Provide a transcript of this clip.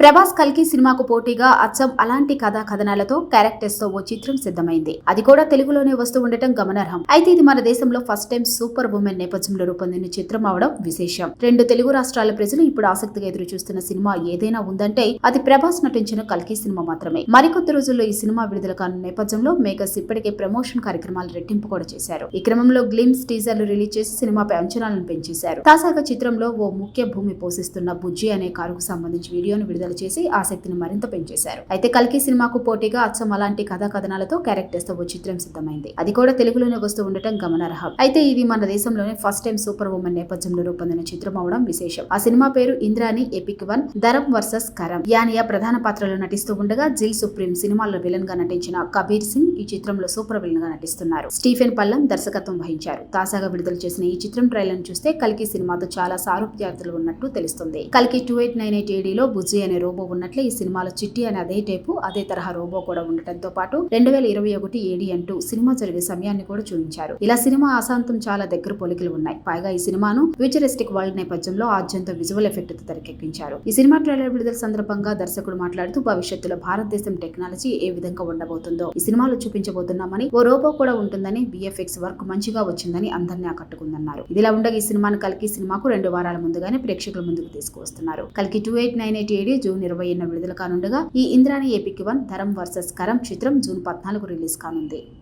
ప్రభాస్ కల్కి సినిమాకు పోటీగా అచ్చం అలాంటి కథా కథనాలతో క్యారెక్టర్స్తో ఓ చిత్రం సిద్ధమైంది. అది కూడా తెలుగులోనే వస్తూ ఉండటం గమనార్హం. అయితే ఇది మన దేశంలో ఫస్ట్ టైం సూపర్ ఉమెన్ నేపథ్యంలో రూపొందిన చిత్రం అవడం విశేషం. రెండు తెలుగు రాష్ట్రాల ప్రజలు ఇప్పుడు ఆసక్తిగా ఎదురు చూస్తున్న సినిమా ఏదైనా ఉందంటే అది ప్రభాస్ నటించిన కల్కి సినిమా మాత్రమే. మరికొద్ది రోజుల్లో ఈ సినిమా విడుదల కానున్న నేపథ్యంలో మేకర్స్ ఇప్పటికే ప్రమోషన్ కార్యక్రమాలు రెట్టింపు కూడా చేశారు. ఈ క్రమంలో గ్లిమ్స్ టీజర్లు రిలీజ్ చేసి సినిమాపై అంచనాలను పెంచేశారు. తాజాగా చిత్రంలో ఓ ముఖ్య భూమి పోషిస్తున్న బుజ్జి అనే కారుకు సంబంధించి వీడియోను విడుదల చేసి ఆసక్తిని మరింత పెంచేశారు. అయితే కల్కి సినిమాకు పోటీగా అచ్చం అలాంటి కథా కథనాలతో క్యారెక్టర్స్తో ఓ చిత్రం సిద్ధమైంది. అది కూడా తెలుగులోనే వస్తూ ఉండటం గమనార్హం. అయితే ఇది మన దేశంలోనే ఫస్ట్ టైం సూపర్ ఉమెన్ నేపథ్యంలో రూపొందిన చిత్రం అవడం విశేషం. ఆ సినిమా పేరు Indrani epic one Dharam versus Karam. యానియా ప్రధాన పాత్రలో నటిస్తూ ఉండగా జిల్ సుప్రీం సినిమాలో విలన్గా నటించిన కబీర్ సింగ్ ఈ చిత్రంలో సూపర్ విలన్గా నటిస్తున్నారు. స్టీఫెన్ పల్లం దర్శకత్వం వహించారు. తాజాగా విడుదల చేసిన ఈ చిత్రం ట్రైలర్ చూస్తే కల్కి సినిమాతో చాలా సారూప్యార్థులు ఉన్నట్టు తెలుస్తుంది. కల్కి టూ ఎయిట్ నైన్ ఎయిట్ ఏడీలో బుజ్జి అనే రోబో ఉన్నట్లే ఈ సినిమాలో చిట్టి అనే అదే టైపు అదే తరహా రోబో కూడా ఉండటంతో పాటు రెండు వేల ఇరవై ఒకటి ఏడి అంటూ సినిమా జరిగే సమయాన్ని కూడా చూపించారు. ఇలా సినిమా ఆశాంతం చాలా దగ్గర పోలికలు ఉన్నాయి. పైగా ఈ సినిమాను ఫ్యూచరిస్టిక్ వరల్డ్ నేపథ్యంలో ఆద్యంతో విజువల్ ఎఫెక్ట్తో తెరకెక్కించారు. ఈ సినిమా ట్రైలర్ విడుదల సందర్భంగా దర్శకుడు మాట్లాడుతూ భవిష్యత్తులో భారతదేశం టెక్నాలజీ ఏ విధంగా ఉండబోతుందో ఈ సినిమాలో చూపించబోతున్నామని ఓ రోబో కూడా ఉంటుందని విఎఫ్ఎక్స్ వర్క్ మంచిగా వచ్చిందని అందరినీ ఆకట్టుకుందన్నారు. ఇదిలా ఉండగా ఈ సినిమాను కలికి సినిమాకు రెండు వారాల ముందుగానే ప్రేక్షకుల ముందుకు తీసుకువస్తున్నారు. కలికి two eight nine eight AD June ఇరవై విడుదల కానుండగా ఈ ఇంద్రాణి ఏపీకి వన్ ధరం వర్సెస్ కరం చిత్రం జూన్ పద్నాలుగు రిలీజ్ కానుంది.